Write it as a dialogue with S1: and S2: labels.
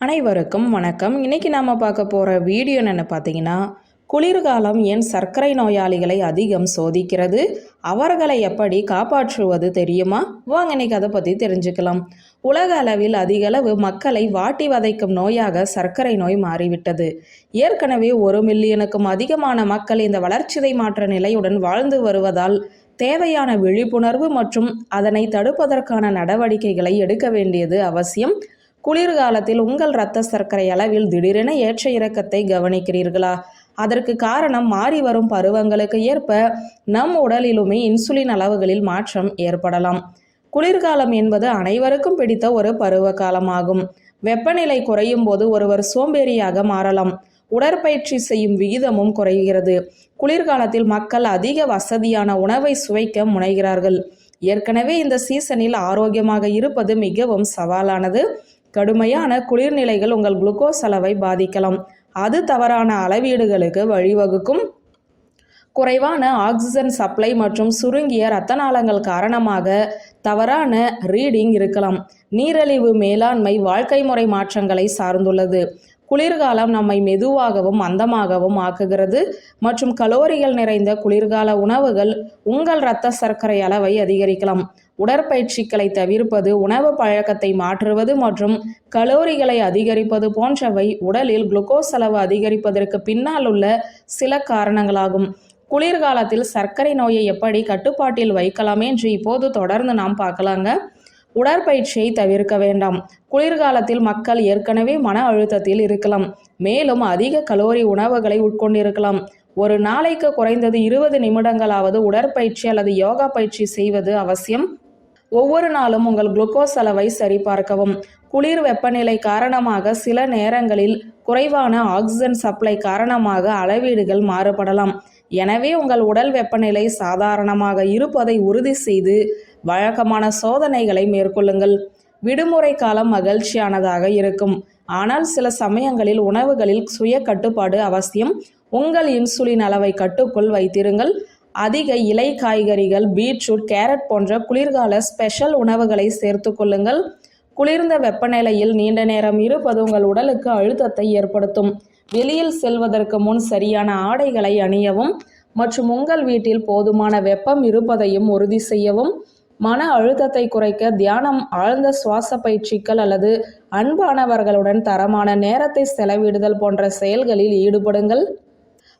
S1: அனைவருக்கும் வணக்கம். இன்னைக்கு நாம் பார்க்க போகிற வீடியோ என்னென்னு பார்த்தீங்கன்னா குளிர்காலம் ஏன் சர்க்கரை நோயாளிகளை அதிகம் சோதிக்கிறது. அவர்களை எப்படி காப்பாற்றுவது தெரியுமா? வாங்க இன்னைக்கு அதை பற்றி தெரிஞ்சுக்கலாம். உலக அளவில் அதிகளவு மக்களை வாட்டி வதைக்கும் நோயாக சர்க்கரை நோய் மாறிவிட்டது. ஏற்கனவே ஒரு மில்லியனுக்கும் அதிகமான மக்கள் இந்த வளர்ச்சிதை மாற்ற நிலையுடன் வாழ்ந்து வருவதால் தேவையான விழிப்புணர்வு மற்றும் அதனை தடுப்பதற்கான நடவடிக்கைகளை எடுக்க வேண்டியது அவசியம். குளிர்காலத்தில் உங்கள் இரத்த சர்க்கரை அளவில் திடீரென ஏற்ற இறக்கத்தை கவனிக்கிறீர்களா? அதற்கு காரணம் மாறி வரும் பருவங்களுக்கு ஏற்ப நம் உடலிலுமே இன்சுலின் அளவுகளில் மாற்றம் ஏற்படலாம். குளிர்காலம் என்பது அனைவருக்கும் பிடித்த ஒரு பருவ காலமாகும் வெப்பநிலை குறையும் போது ஒருவர் சோம்பேறியாக மாறலாம். உடற்பயிற்சி செய்யும் விகிதமும் குறைகிறது. குளிர்காலத்தில் மக்கள் அதிக வசதியான உணவை சுவைக்க முனைகிறார்கள். ஏற்கனவே இந்த சீசனில் ஆரோக்கியமாக இருப்பது மிகவும் சவாலானது. கடுமையான குளிர்நிலைகள் உங்கள் குளுக்கோஸ் அளவை பாதிக்கலாம். அது தவறான அளவீடுகளுக்கு வழிவகுக்கும். குறைவான ஆக்சிஜன் சப்ளை மற்றும் சுருங்கிய இரத்த நாளங்கள் காரணமாக தவறான ரீடிங் இருக்கலாம். நீரழிவு மேலாண்மை வாழ்க்கை முறை மாற்றங்களை சார்ந்துள்ளது. குளிர்காலம் நம்மை மெதுவாகவும் மந்தமாகவும் ஆக்குகிறது. மற்றும் கலோரிகள் நிறைந்த குளிர்கால உணவுகள் உங்கள் இரத்த சர்க்கரை அளவை அதிகரிக்கலாம். உடற்பயிற்சிகளை தவிர்ப்பது உணவு பழக்கத்தை மாற்றுவது மற்றும் கலோரிகளை அதிகரிப்பது போன்றவை உடலில் குளுக்கோஸ் அளவு அதிகரிப்பதற்கு பின்னால் உள்ள சில காரணங்களாகும். குளிர்காலத்தில் சர்க்கரை நோயை எப்படி கட்டுப்பாட்டில் வைக்கலாம் என்று இப்போது தொடர்ந்து நாம் பார்க்கலாங்க. உடற்பயிற்சியை தவிர்க்க வேண்டாம். குளிர்காலத்தில் மக்கள் ஏற்கனவே மன அழுத்தத்தில் இருக்கலாம். மேலும் அதிக கலோரி உணவுகளை உட்கொண்டிருக்கலாம். ஒரு நாளைக்கு குறைந்தது இருபது நிமிடங்களாவது உடற்பயிற்சி அல்லது யோகா பயிற்சி செய்வது அவசியம். ஒவ்வொரு நாளும் உங்கள் குளுக்கோஸ் அளவை சரிபார்க்கவும். குளிர் வெப்பநிலை காரணமாக சில நேரங்களில் குறைவான ஆக்சிஜன் சப்ளை காரணமாக அளவீடுகள் மாறுபடலாம். எனவே உங்கள் உடல் வெப்பநிலை சாதாரணமாக இருப்பதை உறுதி செய்து வழக்கமான சோதனைகளை மேற்கொள்ளுங்கள். விடுமுறை காலம் மகிழ்ச்சியானதாக இருக்கும். ஆனால் சில சமயங்களில் உணவுகளில் சுய கட்டுப்பாடு அவசியம். உங்கள் இன்சுலின் அளவை கட்டுக்குள் வைத்திருங்கள். அதிக இலை காய்கறிகள் பீட்ரூட் கேரட் போன்ற குளிர்கால ஸ்பெஷல் உணவுகளை சேர்த்து கொள்ளுங்கள். குளிர்ந்த வெப்பநிலையில் நீண்ட நேரம் இருப்பது உங்கள் உடலுக்கு அழுத்தத்தை ஏற்படுத்தும். வெளியில் செல்வதற்கு முன் சரியான ஆடைகளை அணியவும் மற்றும் உங்கள் வீட்டில் போதுமான வெப்பம் இருப்பதையும் உறுதி செய்யவும். மன அழுத்தத்தை குறைக்க தியானம் ஆழ்ந்த சுவாச பயிற்சிகள் அல்லது அன்பானவர்களுடன் தரமான நேரத்தை செலவிடுதல் போன்ற செயல்களில் ஈடுபடுங்கள்.